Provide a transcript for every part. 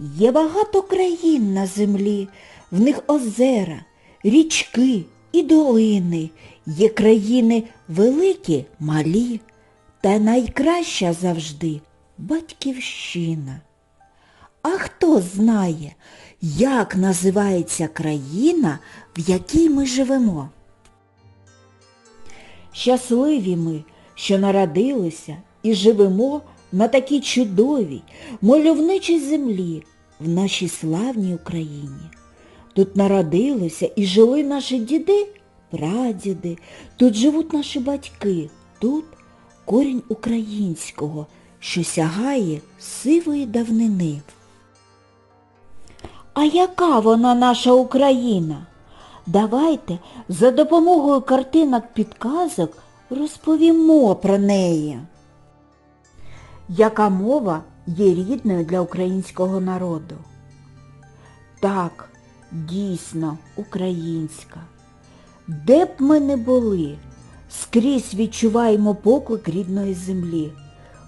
Є багато країн на землі, в них озера, річки і долини. Є країни великі, малі, та найкраща завжди батьківщина. А хто знає, як називається країна, в якій ми живемо? Щасливі ми, що народилися і живемо на такій чудовій, мальовничій землі в нашій славній Україні. Тут народилися і жили наші діди, прадіди, тут живуть наші батьки, тут корінь українського, що сягає сивої давнини. А яка вона наша Україна? Давайте за допомогою картинок підказок розповімо про неї. Яка мова є рідною для українського народу? Так, дійсно, українська. Де б ми не були, скрізь відчуваємо поклик рідної землі.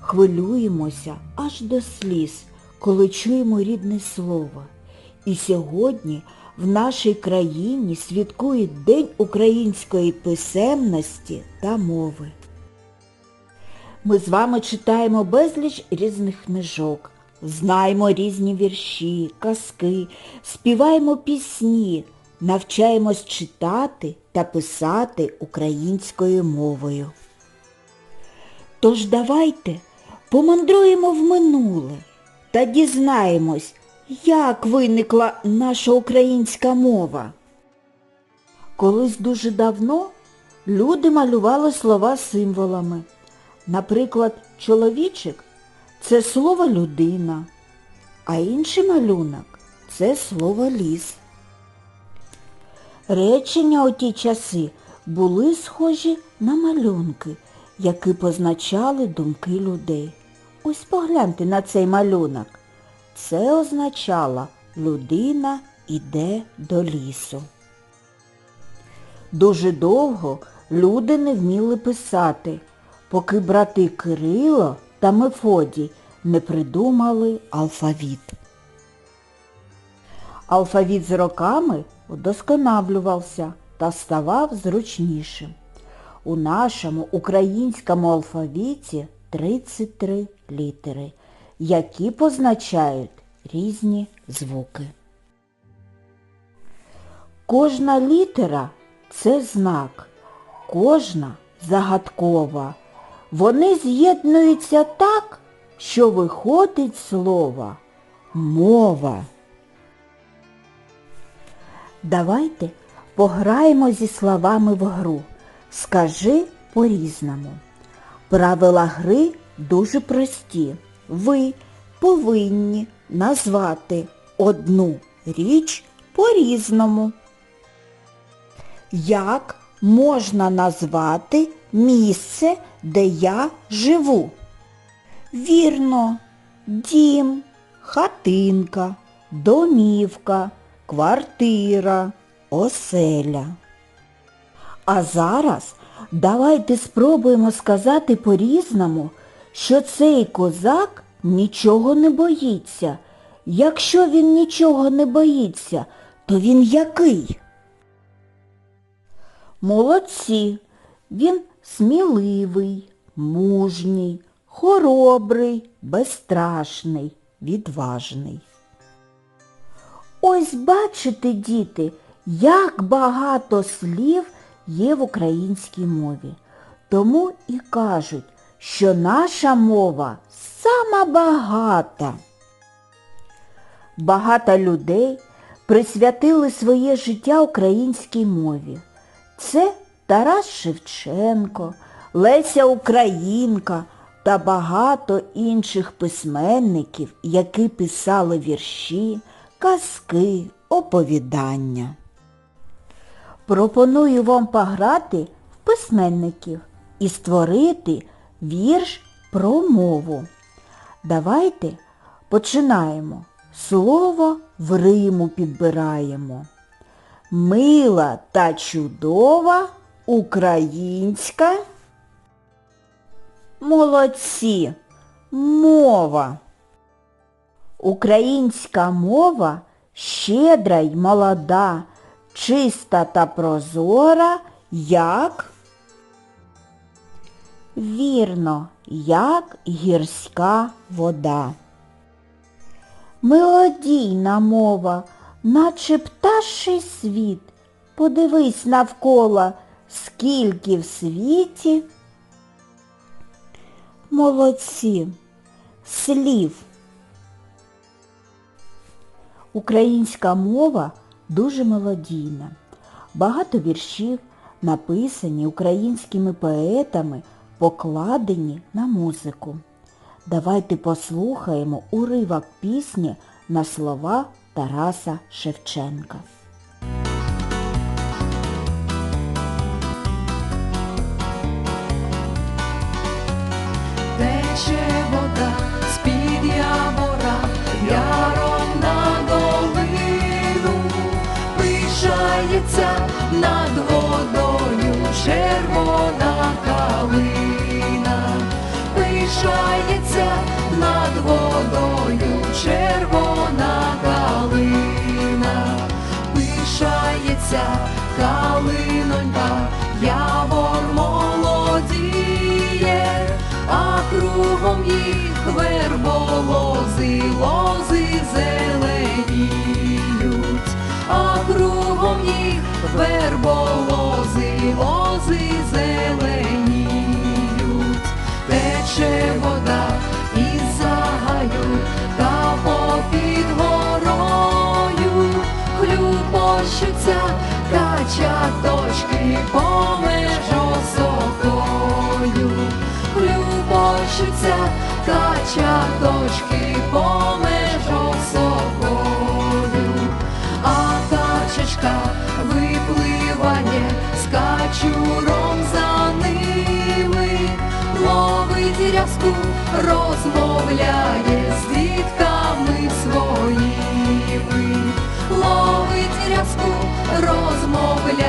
Хвилюємося аж до сліз, коли чуємо рідне слово. І сьогодні в нашій країні святкують День української писемності та мови. Ми з вами читаємо безліч різних книжок, знаємо різні вірші, казки, співаємо пісні, навчаємось читати та писати українською мовою. Тож давайте помандруємо в минуле та дізнаємось, як виникла наша українська мова. Колись дуже давно люди малювали слова символами. Наприклад, чоловічик це слово людина, а інший малюнок це слово ліс. Речення у ті часи були схожі на малюнки, які позначали думки людей. Ось погляньте на цей малюнок. Це означало людина іде до лісу. Дуже довго люди не вміли писати, поки брати Кирило та Мефодій не придумали алфавіт. Алфавіт з роками удосконалювався та ставав зручнішим. У нашому українському алфавіті 33 літери, які позначають різні звуки. Кожна літера це знак, кожна загадкова. Вони з'єднуються так, що виходить слово мова. Давайте пограємо зі словами в гру. Скажи по-різному. Правила гри дуже прості. Ви повинні назвати одну річ по-різному. Як можна назвати місце, де я живу? Вірно, дім, хатинка, домівка, квартира, оселя. А зараз давайте спробуємо сказати по-різному, що цей козак нічого не боїться. Якщо він нічого не боїться, то він який? Молодці, він сміливий, мужній, хоробрий, безстрашний, відважний. Ось бачите, діти, як багато слів є в українській мові. Тому і кажуть, що наша мова сама багата. Багато людей присвятили своє життя українській мові. Це Тарас Шевченко, Леся Українка та багато інших письменників, які писали вірші, казки, оповідання. Пропоную вам пограти в письменників і створити вірш про мову. Давайте починаємо. Слово в Риму підбираємо. Мила та чудова українська. Молодці. Мова. Українська мова щедра й молода, чиста та прозора, як? Вірно, як гірська вода. Мелодійна мова, наче пташий світ. Подивись навколо, скільки в світі. Молодці, слів. Українська мова дуже мелодійна. Багато віршів написані українськими поетами, покладені на музику. Давайте послухаємо уривок пісні на слова Тараса Шевченка. Пишається над водою червона калина, пишається над водою червона калина, пишається калинонька, явор молодіє, а кругом їх верболози, лози зеленіють, а кругом хлюпощуться качаточки помеж осокою, а качечка випливає з качуром за ними, ловить рязку, розмовляє з дітками своїми, ловить рязку, розмовляє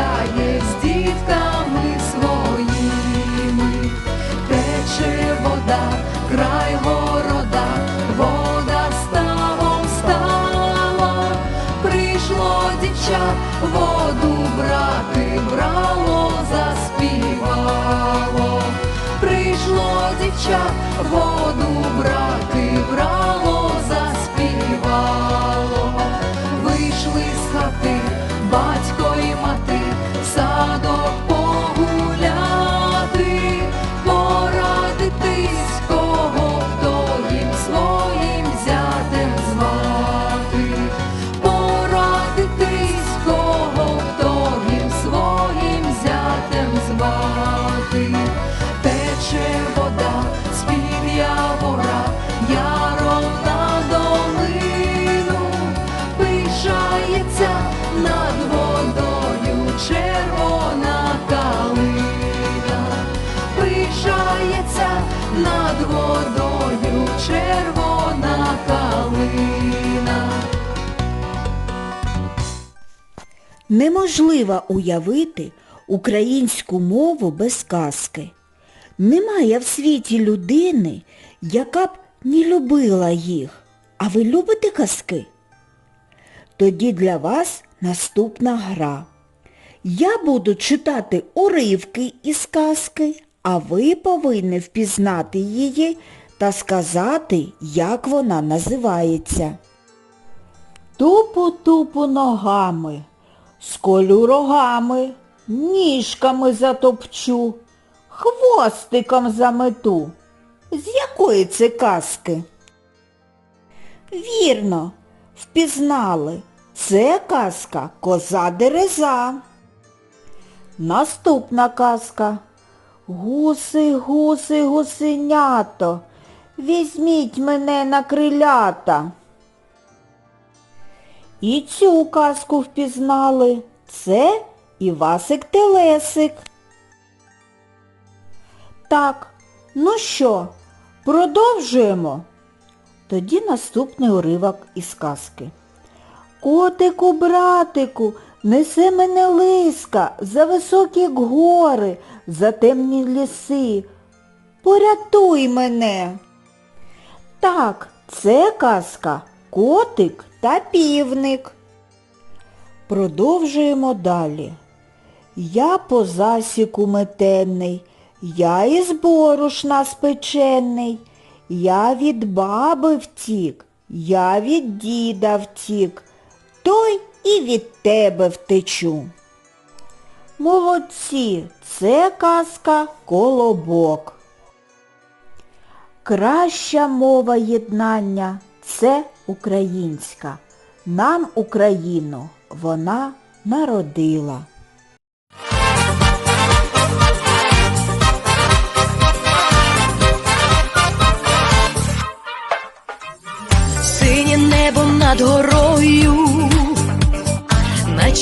червона калина, пишається над водою червона калина. Неможливо уявити українську мову без казки. Немає в світі людини, яка б не любила їх. А ви любите казки? Тоді для вас наступна гра. Я буду читати уривки із казки, а ви повинні впізнати її та сказати, як вона називається. Тупу-тупу ногами, сколю рогами, ніжками затопчу, хвостиком замету. З якої це казки? Вірно, впізнали. Це казка Коза Дереза. Наступна казка. Гуси, гуси, гусенято, візьміть мене на крилята. І цю казку впізнали. Це Івасик Телесик. Так, ну що, продовжуємо? Тоді наступний уривок із казки. Котику, братику, несе мене лиска за високі гори, за темні ліси. Порятуй мене. Так, це казка котик та півник. Продовжуємо далі. Я по засіку метенний, я із борошна спечений, я від баби втік, я від діда втік, той і від тебе втечу. Молодці, це казка колобок. Краща мова єднання це українська. Нам Україну вона народила. Синє небо над горою,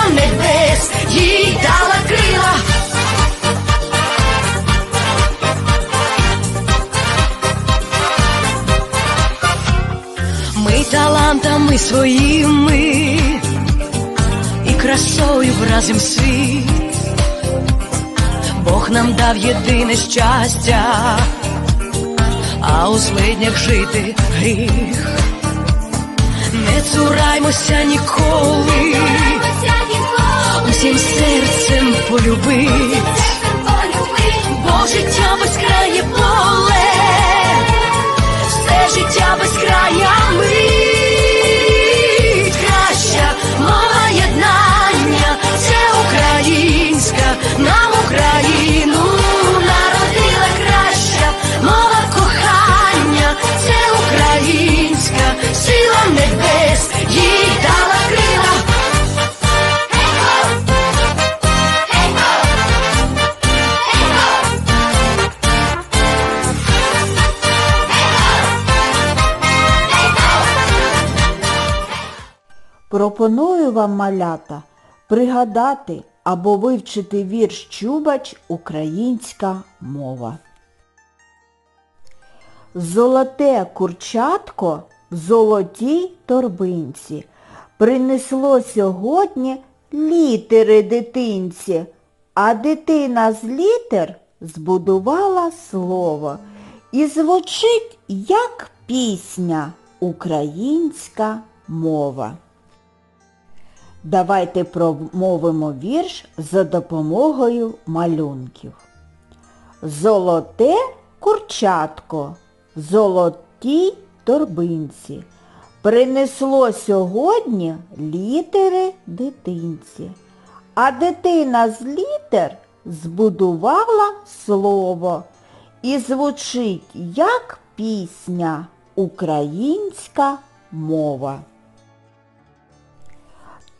сила небес, їй дала крила. Ми талантами своїми і красою вразим світ. Бог нам дав єдине щастя, а у злиднях жити гріх. Не цураймося ніколи, усім серцем полюбить, Пропоную вам, малята, пригадати або вивчити вірш Чубач Українська мова. Золоте курчатко в золотій торбинці принесло сьогодні літери дитинці, а дитина з літер збудувала слово і звучить як пісня українська мова. Давайте промовимо вірш за допомогою малюнків. Золоте курчатко золотій торбинці принесло сьогодні літери дитинці, а дитина з літер збудувала слово і звучить як пісня українська мова.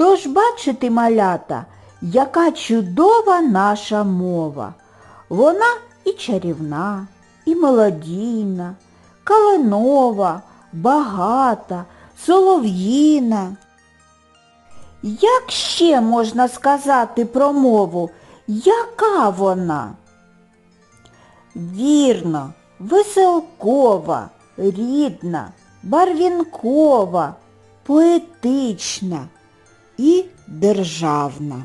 Тож бачите, малята, яка чудова наша мова. Вона і чарівна, і мелодійна, калинова, багата, солов'їна. Як ще можна сказати про мову, яка вона? Вірно, веселкова, рідна, барвінкова, поетична і державна.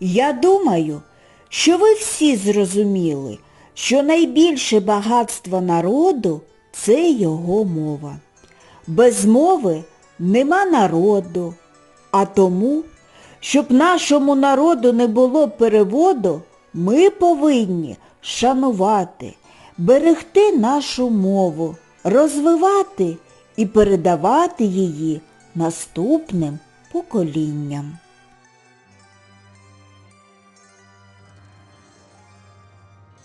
Я думаю, що ви всі зрозуміли, що найбільше багатство народу це його мова. Без мови нема народу, а тому, щоб нашому народу не було переводу, ми повинні шанувати, берегти нашу мову, розвивати і передавати її наступним поколінням.